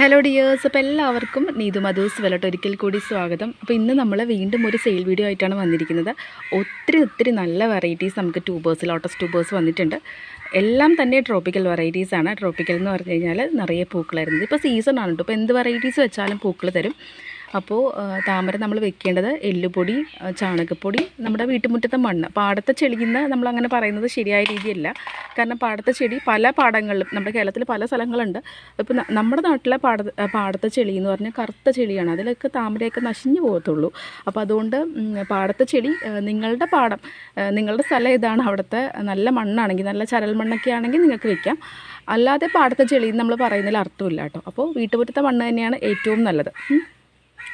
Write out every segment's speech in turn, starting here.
Hello dears അപ്പോൾ എല്ലാവർക്കും നീതു മധൂസ് വെലട്ട് ഒരിക്കൽ കൂടി സ്വാഗതം. അപ്പോൾ ഇന്ന് നമ്മൾ വീണ്ടും ഒരു സെയിൽ വീഡിയോ ആയിട്ടാണ് വന്നിരിക്കുന്നത്. ഒത്തിരി ഒത്തിരി നല്ല വെറൈറ്റീസ് നമുക്ക് ട്യൂബേഴ്സ് ലോട്ടസ് ട്യൂബേഴ്സ് വന്നിട്ടുണ്ട്. എല്ലാം തന്നെ ട്രോപ്പിക്കൽ വെറൈറ്റീസ് ആണ്. ട്രോപ്പിക്കൽ എന്ന് പറഞ്ഞു കഴിഞ്ഞാൽ നിറയെ പൂക്കളായിരുന്നു. ഇപ്പോൾ സീസൺ ആണ് കേട്ടോ ഇപ്പോൾ എന്ത് വെറൈറ്റീസ് വെച്ചാലും പൂക്കൾ തരും. അപ്പോൾ താമര നമ്മൾ വെക്കേണ്ടത് എല്ലുപൊടി ചാണകപ്പൊടി നമ്മുടെ വീട്ടുമുറ്റത്തെ മണ്ണ്. പാടത്തെ ചെളിന്ന് നമ്മൾ അങ്ങനെ പറയുന്നത് ശരിയായ രീതിയല്ല. കാരണം പാടത്തെ ചെടി പല പാടങ്ങളിലും നമ്മുടെ കേരളത്തിൽ പല സ്ഥലങ്ങളുണ്ട്. ഇപ്പോൾ നമ്മുടെ നാട്ടിലെ പാട പാടത്തെ ചെളി എന്ന് പറഞ്ഞാൽ കറുത്ത ചെളിയാണ്. അതിലൊക്കെ താമരയൊക്കെ നശിഞ്ഞു പോകത്തുള്ളൂ. അപ്പോൾ അതുകൊണ്ട് പാടത്തെ ചെളി നിങ്ങളുടെ പാടം നിങ്ങളുടെ സ്ഥലം ഇതാണ് അവിടുത്തെ നല്ല മണ്ണാണെങ്കിൽ നല്ല ചരൽ മണ്ണൊക്കെ ആണെങ്കിൽ നിങ്ങൾക്ക് വെക്കാം. അല്ലാതെ പാടത്തെ ചെളി നമ്മൾ പറയുന്നതിൽ അർത്ഥമില്ല കേട്ടോ. അപ്പോൾ വീട്ടുമുറ്റത്തെ മണ്ണ് തന്നെയാണ് ഏറ്റവും നല്ലത്.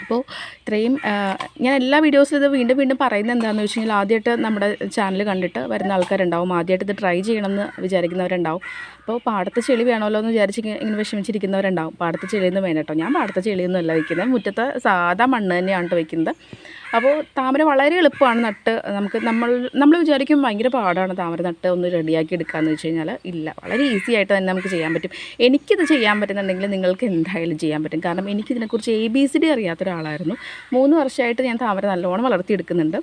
അപ്പോൾ ഇത്രയും ഞാൻ എല്ലാ വീഡിയോസിലും ഇത് വീണ്ടും വീണ്ടും പറയുന്നത് എന്താണെന്ന് വെച്ച് കഴിഞ്ഞാൽ ആദ്യമായിട്ട് നമ്മുടെ ചാനൽ കണ്ടിട്ട് വരുന്ന ആൾക്കാരുണ്ടാവും. ആദ്യമായിട്ട് ഇത് ട്രൈ ചെയ്യണമെന്ന് വിചാരിക്കുന്നവരുണ്ടാവും. അപ്പോൾ പാടത്ത് ചെളി വേണമല്ലോ എന്ന് വിചാരിച്ച് ഇങ്ങനെ വിഷമിച്ചിരിക്കുന്നവരുണ്ടാവും. പാടത്ത് ചെളിയൊന്നും വേണം കേട്ടോ. ഞാൻ പാടത്ത് ചെളിയൊന്നും അല്ല വയ്ക്കുന്നത്. മുറ്റത്തെ സാധാ മണ്ണ് തന്നെയാണ് കേട്ടോ വയ്ക്കുന്നത്. അപ്പോൾ താമര വളരെ എളുപ്പമാണ് നട്ട്. നമുക്ക് നമ്മൾ നമ്മൾ വിചാരിക്കും ഭയങ്കര പാടാണ് താമര നട്ട് ഒന്ന് റെഡിയാക്കി എടുക്കാമെന്ന് വെച്ച് കഴിഞ്ഞാൽ ഇല്ല വളരെ ഈസി ആയിട്ട് തന്നെ നമുക്ക് ചെയ്യാൻ പറ്റും. എനിക്കിത് ചെയ്യാൻ പറ്റുന്നുണ്ടെങ്കിൽ നിങ്ങൾക്ക് എന്തായാലും ചെയ്യാൻ പറ്റും. കാരണം എനിക്കിതിനെക്കുറിച്ച് എ ബി സി ഡി അറിയാത്ത ഒരാളായിരുന്നു മൂന്ന് വർഷമായിട്ട് ഞാൻ താമര നല്ലോണം വളർത്തിയെടുക്കുന്നുണ്ട്.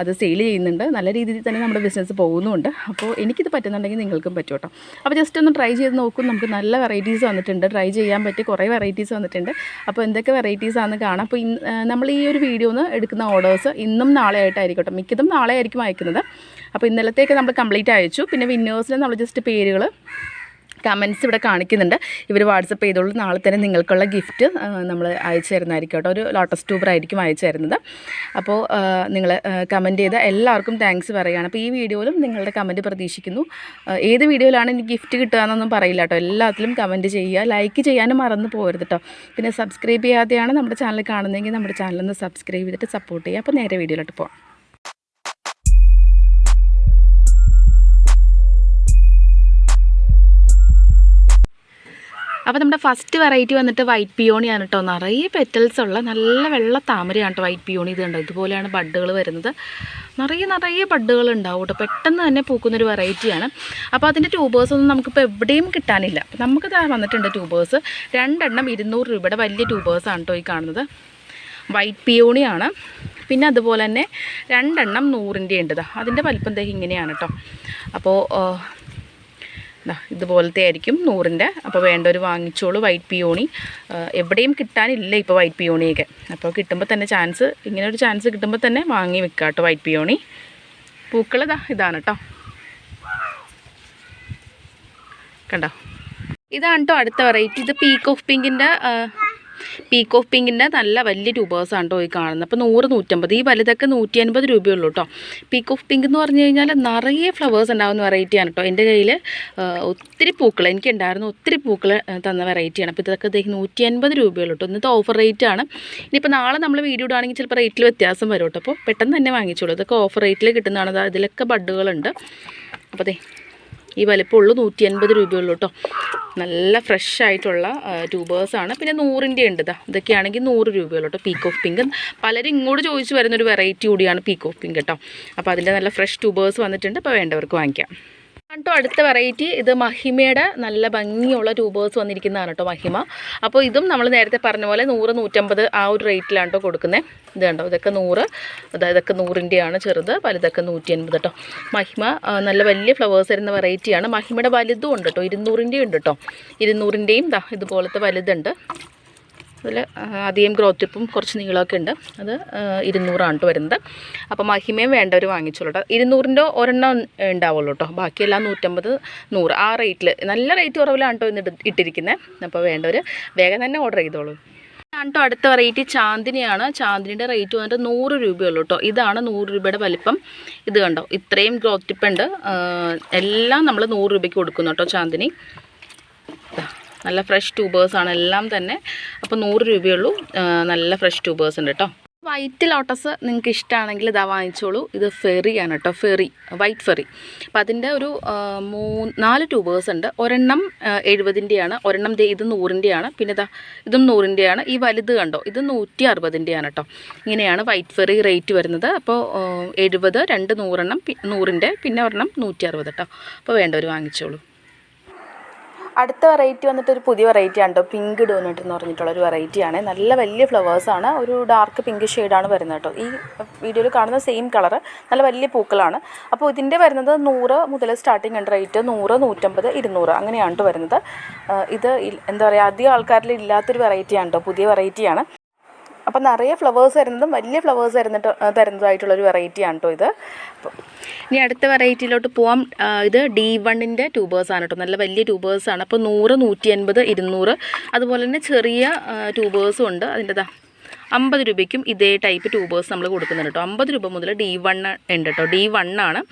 അത് സെയിൽ ചെയ്യുന്നുണ്ട്. നല്ല രീതിയിൽ തന്നെ നമ്മുടെ ബിസിനസ് പോകുന്നുമുണ്ട് അപ്പോൾ എനിക്കിത് പറ്റുന്നുണ്ടെങ്കിൽ നിങ്ങൾക്കും പറ്റും കേട്ടോ അപ്പോൾ ജസ്റ്റ് ഒന്ന് ട്രൈ ചെയ്ത് നോക്കും. നമുക്ക് നല്ല വെറൈറ്റീസ് വന്നിട്ടുണ്ട്. ട്രൈ ചെയ്യാൻ പറ്റിയ കുറേ വെറൈറ്റീസ് വന്നിട്ടുണ്ട്. അപ്പോൾ എന്തൊക്കെ വെറൈറ്റീസ് ആണെന്ന് കാണാം. അപ്പോൾ നമ്മൾ ഈ ഒരു വീഡിയോ ഒന്ന് എടുക്കുന്ന ഓർഡേഴ്സ് ഇന്നും നാളെ ആയിട്ടായിരിക്കും മിക്കതും നാളെ ആയിരിക്കും അയക്കുന്നത്. അപ്പോൾ ഇന്നലത്തേക്ക് നമ്മൾ കംപ്ലീറ്റ് അയച്ചു. പിന്നെ വിന്നേഴ്സിന് നമ്മൾ ജസ്റ്റ് പേരുകൾ കമൻസ് ഇവിടെ കാണിക്കുന്നുണ്ട്. ഇവർ വാട്സപ്പ് ചെയ്തോളൂ. നാളെ തന്നെ നിങ്ങൾക്കുള്ള ഗിഫ്റ്റ് നമ്മൾ അയച്ചു തരുന്നതായിരിക്കും കേട്ടോ. ഒരു ലോട്ടസ് ട്യൂബർ ആയിരിക്കും അയച്ചു തരുന്നത്. അപ്പോൾ നിങ്ങൾ കമന്റ് ചെയ്ത എല്ലാവർക്കും താങ്ക്സ് പറയുകയാണ്. അപ്പോൾ ഈ വീഡിയോയിലും നിങ്ങളുടെ കമന്റ് പ്രതീക്ഷിക്കുന്നു. ഏത് വീഡിയോയിലാണ് എനിക്ക് ഗിഫ്റ്റ് കിട്ടുക എന്നൊന്നും പറയില്ല കേട്ടോ. എല്ലാത്തിലും കമന്റ് ചെയ്യുക. ലൈക്ക് ചെയ്യാനും മറന്നു പോകരുത് കേട്ടോ. പിന്നെ സബ്സ്ക്രൈബ് ചെയ്യാതെയാണ് നമ്മുടെ ചാനൽ കാണുന്നതെങ്കിൽ നമ്മുടെ ചാനലൊന്ന് സബ്സ്ക്രൈബ് ചെയ്തിട്ട് സപ്പോർട്ട് ചെയ്യുക. അപ്പോൾ നേരെ വീഡിയോയിലോട്ട് പോകാം അപ്പോൾ നമ്മുടെ ഫസ്റ്റ് വെറൈറ്റി വന്നിട്ട് വൈറ്റ് പിയോണിയാണ് കേട്ടോ നിറയെ പെറ്റൽസ് ഉള്ള നല്ല വെള്ള താമരയാണ് കേട്ടോ വൈറ്റ് പിയോണി ഇത് കണ്ടോ? ഇതുപോലെയാണ് ബഡ്ഡുകൾ വരുന്നത്. നിറയെ നിറയെ ബഡ്ഡുകൾ ഉണ്ടാവും കേട്ടോ പെട്ടെന്ന് തന്നെ പൂക്കുന്നൊരു വെറൈറ്റിയാണ് അപ്പോൾ അതിന്റെ ട്യൂബേഴ്സ് ഒന്നും നമുക്കിപ്പോൾ എവിടെയും കിട്ടാനില്ല. നമുക്ക് ഇതാ വന്നിട്ടുണ്ട് ട്യൂബേഴ്സ് രണ്ടെണ്ണം ഇരുന്നൂറ് രൂപയുടെ വലിയ ട്യൂബേഴ്സ് ആണ് കേട്ടോ ഈ കാണുന്നത്. വൈറ്റ് പിയോണിയാണ് പിന്നെ അതുപോലെ തന്നെ രണ്ടെണ്ണം നൂറിന്റെ ഉണ്ട് അതിന്റെ വലിപ്പം ഇങ്ങനെയാണ് കേട്ടോ അപ്പോൾ ഇതുപോലത്തെ ആയിരിക്കും നൂറിന്റെ. അപ്പോൾ വേണ്ടവർ വാങ്ങിച്ചോളൂ വൈറ്റ് പിയോണി. എവിടെയും കിട്ടാനില്ല ഇപ്പോൾ വൈറ്റ് പിയോണിയൊക്കെ. അപ്പോൾ കിട്ടുമ്പോൾ തന്നെ ചാൻസ് ഇങ്ങനെ ഒരു ചാൻസ് കിട്ടുമ്പോൾ തന്നെ വാങ്ങി വെക്കാം കേട്ടോ വൈറ്റ് പിയോണി. പൂക്കൾ ഇതാ ഇതാണ് കേട്ടോ. കണ്ടോ? ഇതാണ് കേട്ടോ അടുത്ത വെറൈറ്റി. ഇത് പീക്ക് ഓഫ് പിങ്കിന്റെ പീക്ക് ഓഫ് പിങ്കിന്റെ നല്ല വലിയ ട്യൂബേഴ്സാണ് കേട്ടോ ഈ കാണുന്നത്. അപ്പോൾ നൂറ് നൂറ്റമ്പത് ഈ വലുതൊക്കെ നൂറ്റി അൻപത് രൂപയുള്ളൂ കേട്ടോ പീക്ക് ഓഫ് പിങ്ക് എന്ന് പറഞ്ഞു കഴിഞ്ഞാൽ നിറയെ ഫ്ലവേഴ്സ് ഉണ്ടാകുന്ന വെറൈറ്റിയാണ് കേട്ടോ എന്റെ കയ്യിൽ ഒത്തിരി പൂക്കൾ എനിക്കുണ്ടായിരുന്നു ഒത്തിരി പൂക്കൾ തന്ന വെറൈറ്റിയാണ് അപ്പോൾ ഇതൊക്കെ ഇദ്ദേഹം നൂറ്റി അൻപത് രൂപയുള്ളൂ കേട്ടോ ഇന്നത്തെ ഓഫർ റേറ്റ് ആണ്. ഇനിയിപ്പോൾ നാളെ നമ്മൾ വീഡിയോ ഇടുകയാണെങ്കിൽ ചിലപ്പോൾ റേറ്റിൽ വ്യത്യാസം വരും കേട്ടോ അപ്പോൾ പെട്ടെന്ന് തന്നെ വാങ്ങിച്ചോളൂ. ഇതൊക്കെ ഓഫർ റേറ്റിൽ കിട്ടുന്നതാണ്. ഇതിലൊക്കെ ബഡ്ഡുകളുണ്ട്. അപ്പോൾ അതെ ഈ വലിപ്പമുള്ളൂ നൂറ്റി അൻപത് രൂപയുള്ളൂ കേട്ടോ നല്ല ഫ്രഷ് ആയിട്ടുള്ള ട്യൂബേഴ്സാണ് പിന്നെ നൂറിന്റെ ഉണ്ട് ഇതാ ഇതൊക്കെയാണെങ്കിൽ നൂറ് രൂപയുള്ളൂ കേട്ടോ പീക്ക് ഓഫ് പിങ്ക് പലരും ഇങ്ങോട്ട് ചോദിച്ചു വരുന്നൊരു വെറൈറ്റി കൂടിയാണ് പീക്ക് ഓഫ് പിങ്ക് കേട്ടോ അപ്പോൾ അതിന്റെ നല്ല ഫ്രഷ് ട്യൂബേഴ്സ് വന്നിട്ടുണ്ട്. അപ്പോൾ വേണ്ടവർക്ക് വാങ്ങിക്കാം. കേട്ടോ അടുത്ത വെറൈറ്റി ഇത് മഹിമയുടെ നല്ല ഭംഗിയുള്ള ട്യൂബേഴ്സ് വന്നിരിക്കുന്നതാണ് കേട്ടോ മഹിമ. അപ്പോൾ ഇതും നമ്മൾ നേരത്തെ പറഞ്ഞ പോലെ നൂറ് നൂറ്റമ്പത് ആ ഒരു റേറ്റിലാണ് കേട്ടോ കൊടുക്കുന്നത് ഇത് കണ്ടോ ഇതൊക്കെ നൂറ്. അതായത് ഇതൊക്കെ നൂറിന്റെയാണ് ചെറുത് വലുതൊക്കെ നൂറ്റി അൻപത് കേട്ടോ. മഹിമ നല്ല വലിയ ഫ്ലവേഴ്സ് വരുന്ന വെറൈറ്റിയാണ് മഹിമയുടെ വലുതും ഉണ്ട് കേട്ടോ ഇരുന്നൂറിന്റെയും ഉണ്ട് കേട്ടോ. ഇരുന്നൂറിന്റെയും ഇതാ ഇതുപോലത്തെ വലുതുണ്ട്. അതിൽ അധികം ഗ്രോത്ത് ടിപ്പും കുറച്ച് നീളമൊക്കെ ഉണ്ട്. അത് ഇരുന്നൂറാണ് കേട്ടോ വരുന്നത്. അപ്പോൾ മഹിമയും വേണ്ടവർ വാങ്ങിച്ചോളൂ കേട്ടോ ഇരുന്നൂറിന്റെ ഒരെണ്ണം ഉണ്ടാവുള്ളൂ കേട്ടോ ബാക്കിയെല്ലാം നൂറ്റമ്പത് നൂറ്. ആ റേറ്റിൽ നല്ല റേറ്റ് കുറവിലാണ് കേട്ടോ ഇന്ന് ഇട്ടിരിക്കുന്നത് അപ്പോൾ വേണ്ടവർ വേഗം തന്നെ ഓർഡർ ചെയ്തോളൂ. കേട്ടോ അടുത്ത വെറൈറ്റി ചാന്ദിനിയാണ്. ചാന്ദിനിയുടെ റേറ്റ് വന്നിട്ട് നൂറ് രൂപയുള്ളൂ കേട്ടോ ഇതാണ് നൂറ് രൂപയുടെ വലിപ്പം. ഇത് കണ്ടോ? ഇത്രയും ഗ്രോത്ത് ടിപ്പ് ഉണ്ട് എല്ലാം നമ്മൾ നൂറ് രൂപയ്ക്ക് കൊടുക്കുന്നു കേട്ടോ ചാന്ദിനി. നല്ല ഫ്രഷ് ആണ് എല്ലാം തന്നെ. അപ്പോൾ നൂറ് രൂപയുള്ളൂ. നല്ല ഫ്രഷ് ട്യൂബേഴ്സ് ഉണ്ട് കേട്ടോ വൈറ്റ് ലോട്ടസ് നിങ്ങൾക്ക് ഇഷ്ടമാണെങ്കിൽ ഇതാ വാങ്ങിച്ചോളൂ. ഇത് ഫെറിയാണ് കേട്ടോ ഫെറി വൈറ്റ് ഫെറി അപ്പം അതിന്റെ ഒരു മൂന്ന് നാല് ട്യൂബേഴ്സ് ഉണ്ട്. ഒരെണ്ണം എഴുപതിന്റെയാണ് ഒരെണ്ണം ഇത് നൂറിന്റെയാണ് പിന്നെ ഇതാ ഇതും നൂറിന്റെയാണ് ഈ വലുത് കണ്ടോ? ഇത് നൂറ്റി അറുപതിന്റെയാണ് കേട്ടോ ഇങ്ങനെയാണ് വൈറ്റ് ഫെറി റേറ്റ് വരുന്നത്. അപ്പോൾ എഴുപത് രണ്ട് നൂറെണ്ണം നൂറിന്റെ പിന്നെ ഒരെണ്ണം നൂറ്റി അറുപത് കേട്ടോ അപ്പോൾ വേണ്ടവർ വാങ്ങിച്ചോളൂ. അടുത്ത വെറൈറ്റി വന്നിട്ട് ഒരു പുതിയ വെറൈറ്റി ആണ് കേട്ടോ പിങ്ക് ഡോനട്ട് എന്ന് പറഞ്ഞിട്ടുള്ള ഒരു വെറൈറ്റിയാണ് നല്ല വലിയ ഫ്ലവേഴ്സാണ് ഒരു ഡാർക്ക് പിങ്ക് ഷെയ്ഡാണ് വരുന്നത് കേട്ടോ ഈ വീഡിയോയിൽ കാണുന്ന സെയിം കളർ നല്ല വലിയ പൂക്കളാണ്. അപ്പോൾ ഇതിന്റെ വരുന്നത് നൂറ് മുതൽ സ്റ്റാർട്ടിങ് ഉണ്ട് റേറ്റ് നൂറ് നൂറ്റമ്പത് ഇരുന്നൂറ് അങ്ങനെയാണ് കേട്ടോ വരുന്നത്. ഇത് എന്താ പറയുക അധികം ആൾക്കാരിൽ ഇല്ലാത്തൊരു വെറൈറ്റിയാണ് കേട്ടോ പുതിയ വെറൈറ്റിയാണ് അപ്പോൾ നിറയെ ഫ്ലവേഴ്സ് തരുന്നതും വലിയ ഫ്ലവേഴ്സ് തരുന്നിട്ട് തരുന്നതായിട്ടുള്ളൊരു വെറൈറ്റിയാണ് കേട്ടോ ഇത്. ഇനി അടുത്ത വെറൈറ്റിയിലോട്ട് പോവാം. ഇത് ഡി വണ്ണിന്റെ ട്യൂബേഴ്സാണ് കേട്ടോ നല്ല വലിയ ട്യൂബേഴ്സാണ് അപ്പോൾ നൂറ് നൂറ്റി അൻപത് ഇരുന്നൂറ്. അതുപോലെ തന്നെ ചെറിയ ട്യൂബേഴ്സും ഉണ്ട്. അതിന്റെതാ അമ്പത് രൂപയ്ക്കും ഇതേ ടൈപ്പ് ട്യൂബേഴ്സ് നമ്മൾ കൊടുക്കുന്നുണ്ട് കേട്ടോ അമ്പത് രൂപ മുതൽ ഡി വൺ ഉണ്ട് കേട്ടോ ഡി വൺ ആണ്.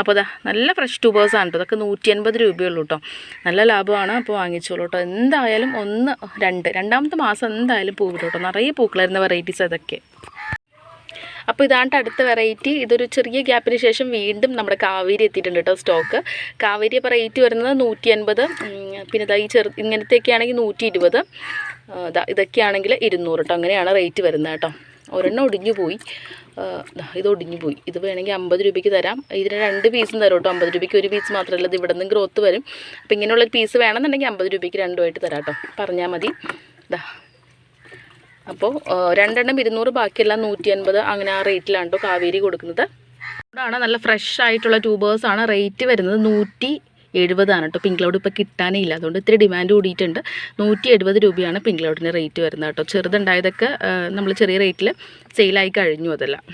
അപ്പോൾ അതാ നല്ല ഫ്രഷ് ട്യൂബേഴ്സ് ആണ് കേട്ടോ അതൊക്കെ നൂറ്റി അൻപത് രൂപയുള്ളൂ കേട്ടോ നല്ല ലാഭമാണ്. അപ്പോൾ വാങ്ങിച്ചോളൂ കേട്ടോ എന്തായാലും ഒന്ന് രണ്ട് രണ്ടാമത്തെ മാസം എന്തായാലും പൂ വിടും കേട്ടോ നിറയെ പൂക്കളായിരുന്ന വെറൈറ്റീസ് അതൊക്കെ. അപ്പോൾ ഇതാണ്ട് അടുത്ത വെറൈറ്റി ഇതൊരു ചെറിയ ഗ്യാപ്പിന് ശേഷം വീണ്ടും നമ്മുടെ കാവേരി എത്തിയിട്ടുണ്ട് കേട്ടോ സ്റ്റോക്ക് കാവേരി അപ്പോൾ റേറ്റ് വരുന്നത് നൂറ്റി അൻപത് പിന്നെ ഈ ചെറു ഇങ്ങനത്തെയൊക്കെ ആണെങ്കിൽ നൂറ്റി ഇരുപത് ഇതൊക്കെയാണെങ്കിൽ ഇരുന്നൂറ് കേട്ടോ അങ്ങനെയാണ് റേറ്റ് വരുന്നത് കേട്ടോ. ഒരെണ്ണം ഒടിഞ്ഞു പോയി. ഇത് ഒടിഞ്ഞു പോയി. ഇത് വേണമെങ്കിൽ അമ്പത് രൂപയ്ക്ക് തരാം. ഇതിന് രണ്ട് പീസും തരും കേട്ടോ. അമ്പത് രൂപയ്ക്ക് ഒരു പീസ് മാത്രമല്ല ഇത് ഇവിടെ നിന്ന് ഗ്രോത്ത് വരും അപ്പോൾ ഇങ്ങനെയുള്ളൊരു പീസ് വേണമെന്നുണ്ടെങ്കിൽ അമ്പത് രൂപയ്ക്ക് രണ്ടുമായിട്ട് തരാം കേട്ടോ. പറഞ്ഞാൽ മതി. ഇതാ അപ്പോൾ രണ്ടെണ്ണം ഇരുന്നൂറ് ബാക്കിയെല്ലാം നൂറ്റി അൻപത് അങ്ങനെ ആ റേറ്റിലാണ് കേട്ടോ കാവേരി കൊടുക്കുന്നത്. ഇതാണ് നല്ല ഫ്രഷ് ആയിട്ടുള്ള ട്യൂബേഴ്സാണ് റേറ്റ് വരുന്നത് നൂറ്റി എഴുപതാണ് കേട്ടോ. പിങ്ക് ക്ലൗഡ് ഇപ്പോൾ കിട്ടാനേ ഇല്ല. അതുകൊണ്ട് ഇത്തിരി ഡിമാൻഡ് കൂടിയിട്ടുണ്ട്. നൂറ്റി എഴുപത് രൂപയാണ് പിങ്ക് ക്ലൗഡിന്റെ റേറ്റ് വരുന്നത് കേട്ടോ. ചെറുതുണ്ടായതൊക്കെ നമ്മൾ ചെറിയ റേറ്റിൽ സെയിലായി കഴിഞ്ഞു അതെല്ലാം.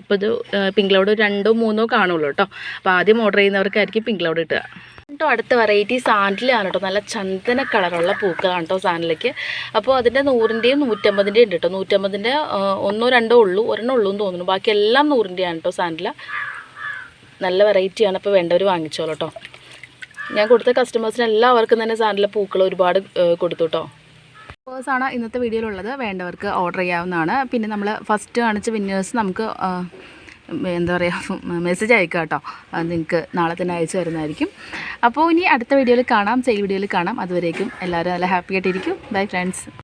ഇപ്പോൾ ഇത് പിങ്ക് ക്ലൗഡ് രണ്ടോ മൂന്നോ കാണുള്ളൂ കേട്ടോ. അപ്പോൾ ആദ്യം ഓർഡർ ചെയ്യുന്നവർക്കായിരിക്കും പിങ്ക് ക്ലൗഡ് കിട്ടുക കേട്ടോ അടുത്ത വെറൈറ്റി സാൻഡിലാണ് കേട്ടോ നല്ല ചന്ദന കളറുള്ള പൂക്കളാണ് കേട്ടോ സാൻഡിലേക്ക്. അപ്പോൾ അതിന്റെ നൂറിന്റെയും നൂറ്റമ്പതിന്റെയും ഉണ്ട് കേട്ടോ നൂറ്റമ്പതിന്റെ ഒന്നോ രണ്ടോ ഉള്ളൂ ഒരെണ്ണം ഉള്ളൂ എന്ന് തോന്നുന്നു. ബാക്കി എല്ലാം നൂറിന്റെയാണ് കേട്ടോ സാൻഡില. നല്ല വെറൈറ്റിയാണ് അപ്പോൾ വേണ്ടവർ വാങ്ങിച്ചോളൂ കേട്ടോ ഞാൻ കൊടുത്ത കസ്റ്റമേഴ്സിന് എല്ലാവർക്കും തന്നെ സാറിന്റെ പൂക്കൾ ഒരുപാട് കൊടുത്തു കേട്ടോ ആണ് ഇന്നത്തെ വീഡിയോയിലുള്ളത്. വേണ്ടവർക്ക് ഓർഡർ ചെയ്യാവുന്നതാണ്. പിന്നെ നമ്മൾ ഫസ്റ്റ് കാണിച്ച വിന്നേഴ്സ് നമുക്ക് എന്താ പറയുക മെസ്സേജ് അയക്കാം കേട്ടോ നിങ്ങൾക്ക് നാളെ തന്നെ അയച്ചു തരുന്നതായിരിക്കും. അപ്പോൾ ഇനി അടുത്ത വീഡിയോയിൽ കാണാം. സെയിൽ വീഡിയോയിൽ കാണാം. അതുവരേക്കും എല്ലാവരും നല്ല ഹാപ്പി ആയിട്ടിരിക്കും. Bye friends